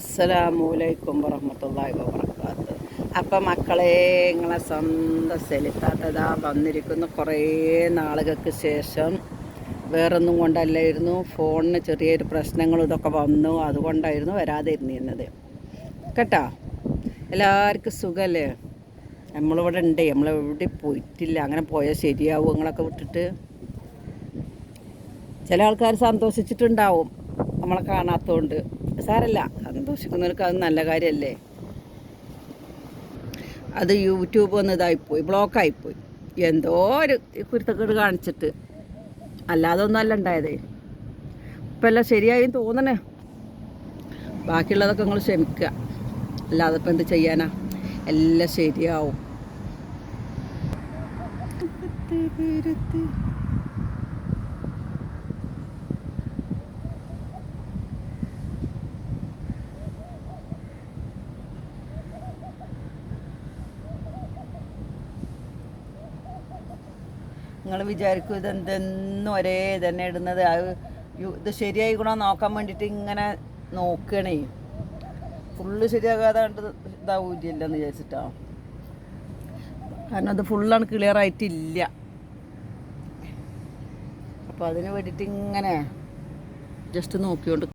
അസ്സലാമലൈക്കും വറഹമത്തല്ലാഹി വബർക്കാത്ത് അപ്പം മക്കളെ നിങ്ങളെ സ്വന്തം സെലിത്താത്തതാ വന്നിരിക്കുന്നു. കുറേ നാളുകൾക്ക് ശേഷം വേറൊന്നും കൊണ്ടല്ലായിരുന്നു. ഫോണിന് ചെറിയൊരു പ്രശ്നങ്ങളും ഇതൊക്കെ വന്നു. അതുകൊണ്ടായിരുന്നു വരാതെ ഇരുന്നിരുന്നത് കേട്ടോ? എല്ലാവർക്കും സുഖമല്ലേ നമ്മളിവിടെ ഉണ്ട്. നമ്മളെവിടെ പോയിട്ടില്ല. അങ്ങനെ പോയാൽ ശരിയാവും. നിങ്ങളൊക്കെ വിട്ടിട്ട്. ചില ആൾക്കാർ സന്തോഷിച്ചിട്ടുണ്ടാവും. നമ്മളെ കാണാത്തതുകൊണ്ട്. സാരല്ല. സന്തോഷിക്കുന്നവർക്ക് അത് നല്ല കാര്യമല്ലേ അത് യൂട്യൂബ് ഒന്ന് ഇതായിപ്പോയി ബ്ലോക്കായിപ്പോയി. എന്തോ ഒരു കുരുത്തക്കേട് കാണിച്ചിട്ട്. അല്ലാതെ ഒന്നും അല്ല ഉണ്ടായതേ. ഇപ്പം എല്ലാം ശരിയായി തോന്നണേ. ബാക്കിയുള്ളതൊക്കെ നിങ്ങൾ ക്ഷമിക്കുക. അല്ലാതെ ഇപ്പം എന്ത് ചെയ്യാനാ? എല്ലാം ശരിയാവും. നിങ്ങൾ വിചാരിക്കും ഇതെന്തെന്നും ഒരേ തന്നെ ഇടുന്നത്. അത് ഇത് ശരിയായി കൂടെ നോക്കാൻ വേണ്ടിയിട്ട് ഇങ്ങനെ നോക്കണേ. ഫുള്ള് ശരിയാകാതെ കണ്ട് ഇതാവൂല്ലെന്ന് വിചാരിച്ചിട്ടാ. കാരണം അത് ഫുള്ളാണ് ക്ലിയർ ആയിട്ടില്ല. അപ്പോൾ അതിന് വേണ്ടിയിട്ട് ഇങ്ങനെ ജസ്റ്റ് നോക്കിക്കൊണ്ട്